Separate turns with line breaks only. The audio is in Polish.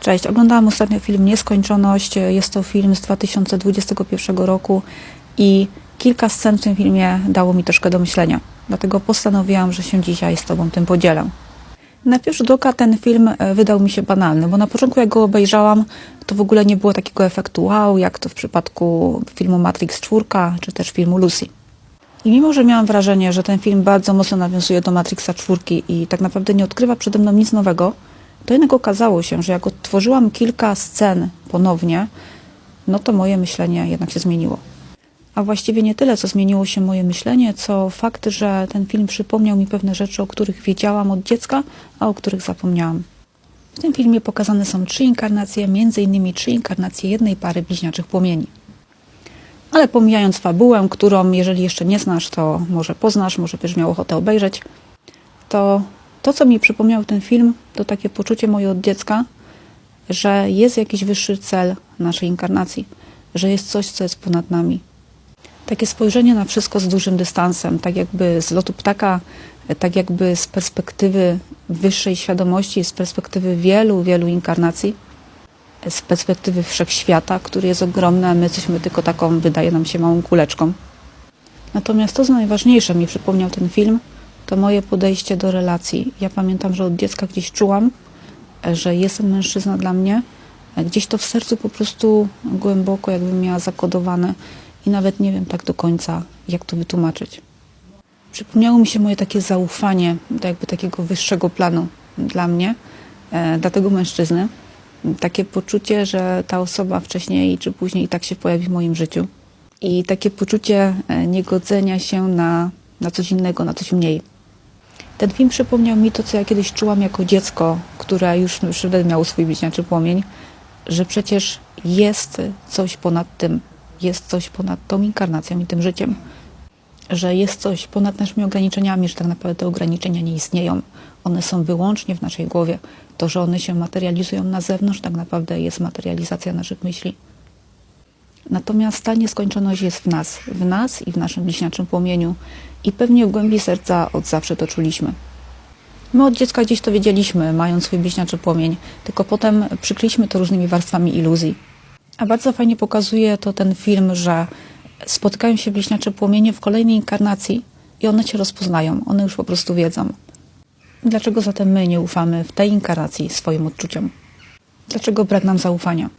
Cześć, oglądałam ostatnio film Nieskończoność. Jest to film z 2021 roku i kilka scen w tym filmie dało mi troszkę do myślenia. Dlatego postanowiłam, że się dzisiaj z Tobą tym podzielę. Na pierwszy rzut oka ten film e, wydał mi się banalny, bo na początku jak go obejrzałam, to w ogóle nie było takiego efektu wow, jak to w przypadku filmu Matrix 4 czy też filmu Lucy. I mimo, że miałam wrażenie, że ten film bardzo mocno nawiązuje do Matrixa 4 i tak naprawdę nie odkrywa przede mną nic nowego, to jednak okazało się, że jak odtworzyłam kilka scen ponownie, no to moje myślenie jednak się zmieniło. A właściwie nie tyle, co zmieniło się moje myślenie, co fakt, że ten film przypomniał mi pewne rzeczy, o których wiedziałam od dziecka, a o których zapomniałam. W tym filmie pokazane są trzy inkarnacje, innymi trzy inkarnacje jednej pary bliźniaczych płomieni. Ale pomijając fabułę, którą jeżeli jeszcze nie znasz, to może poznasz, może będziesz miał ochotę obejrzeć, to to, co mi przypomniał ten film, to takie poczucie moje od dziecka, że jest jakiś wyższy cel naszej inkarnacji, że jest coś, co jest ponad nami. Takie spojrzenie na wszystko z dużym dystansem, tak jakby z lotu ptaka, tak jakby z perspektywy wyższej świadomości, z perspektywy wielu, wielu inkarnacji, z perspektywy wszechświata, który jest ogromny, a my jesteśmy tylko taką, wydaje nam się, małą kuleczką. Natomiast to, co najważniejsze mi przypomniał ten film, to moje podejście do relacji. Ja pamiętam, że od dziecka gdzieś czułam, że jest ten mężczyzna dla mnie. Gdzieś to w sercu po prostu głęboko jakbym miała zakodowane i nawet nie wiem tak do końca, jak to wytłumaczyć. Przypomniało mi się moje takie zaufanie do jakby takiego wyższego planu dla mnie, e, dla tego mężczyzny. Takie poczucie, że ta osoba wcześniej czy później i tak się pojawi w moim życiu. I takie poczucie e, niegodzenia się na, na coś innego, na coś mniej. Ten film przypomniał mi to, co ja kiedyś czułam jako dziecko, które już już miało swój bliźniaczy płomień, że przecież jest coś ponad tym, jest coś ponad tą inkarnacją i tym życiem, że jest coś ponad naszymi ograniczeniami, że tak naprawdę te ograniczenia nie istnieją. One są wyłącznie w naszej głowie. To, że one się materializują na zewnątrz, tak naprawdę jest materializacja naszych myśli. Natomiast ta nieskończoność jest w nas, w nas i w naszym bliźniaczym płomieniu i pewnie w głębi serca od zawsze to czuliśmy. My od dziecka gdzieś to wiedzieliśmy, mając swój bliźniaczy płomień, tylko potem przykryliśmy to różnymi warstwami iluzji. A bardzo fajnie pokazuje to ten film, że spotykają się bliźniacze płomienie w kolejnej inkarnacji i one cię rozpoznają, one już po prostu wiedzą. Dlaczego zatem my nie ufamy w tej inkarnacji swoim odczuciom? Dlaczego brak nam zaufania?